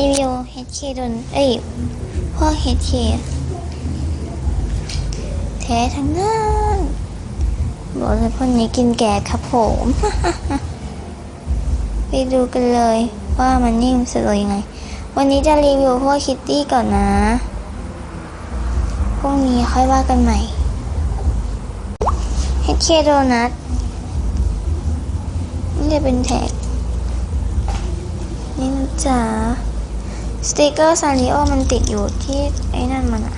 รีวิว HK โดนเอ้ยพวก HK แท้ทั้งนั้นบอกเลยพวกนี้กินแก่ครับผม ไปดูกันเลยว่ามันนิ่มสวยยังไง วันนี้จะรีวิวพวกคิตตี้ก่อนนะ พรุ่งนี้ค่อยว่ากันใหม่ HK โดนัทนี่จะเป็นแท็กนี่นะจ๊ะ สติกเกอร์ซาริโอมันติดอยู่ที่ไอ้นั่นมันอะ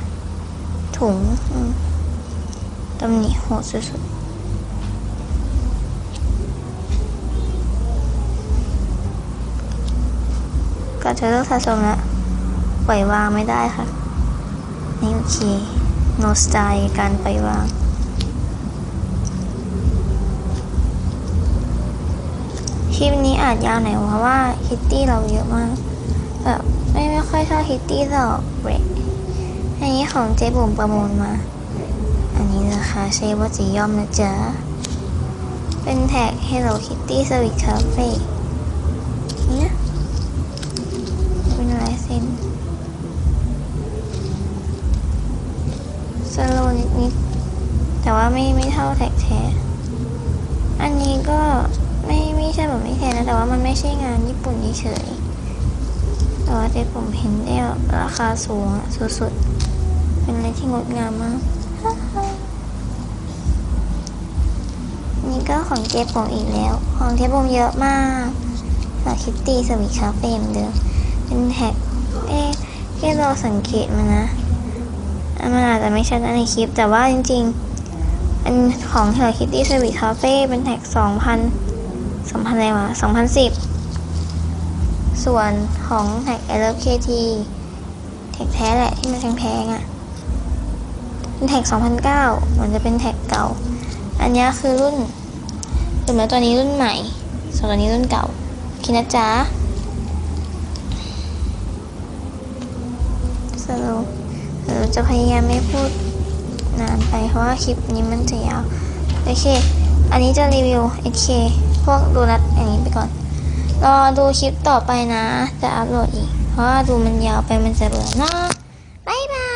ถุงตำหนิโหดสุดๆก็เธอเลิกสะสมแล้วปล่อยวางไม่ได้ค่ะ นี่โอเค no style การปล่อยวางคลิปนี้อาจยาวหน่อยเพราะว่าคิตตี้เราเยอะมากแบบ ไม่ไม่ค่อยชอบคิตตี้หรอกเบรกอันนี้ของเจ๊บุ๋มประมูลมา อันนี้นะคะใช้ว่าจีย่อมนะจ๊ะ เป็นแท็ก Hello Kitty Sweet Cafe เนี่ยเป็นลายเส้นสโลว์นิดแต่ว่าไม่ไม่เท่าแท็กแท้ อันนี้ก็ไม่ไม่ใช่แบบไม่แท้นะ แต่ว่ามันไม่ใช่งานญี่ปุ่นเฉย แต่ว่าเจ๊ผมเห็นได้แบบราคาสูงสุดๆ เป็นอะไรที่งดงามมาก นี่ก็ของเจ๊ผมอีกแล้ว ของเจ๊ผมเยอะมากฝากคิตตี้สวีทคาเฟ่เหมือนเดิม เป็นแท็ก เอ๊ะที่เราสังเกตมานะอันมันอาจจะไม่ชัดในคลิป แต่ว่าจริงๆ อันของ Hello Kitty Sweet Cafe เป็นแท็กสองพันสองพันอะไรวะสองพัน ส่วนของแท็ก LFKT แท็กแท้แหละที่มันแพงๆอะเป็นแท็กสองพันเก้าเหมือนจะเป็นแท็กเก่า อันนี้คือรุ่นถึงแม้ตัวนี้รุ่นใหม่ ส่วนตัวนี้รุ่นเก่าโอเคนะจ๊ะสรุปเราจะพยายามไม่พูดนานไปเพราะว่าคลิปนี้มันจะยาว โอเค อันนี้จะรีวิว HK พวกโดนัทอันนี้ไปก่อน รอดูคลิปต่อไปนะ จะอัพโหลดอีก เพราะว่าดูมันยาวไปมันจะเบื่อเนอะบ๊ายบาย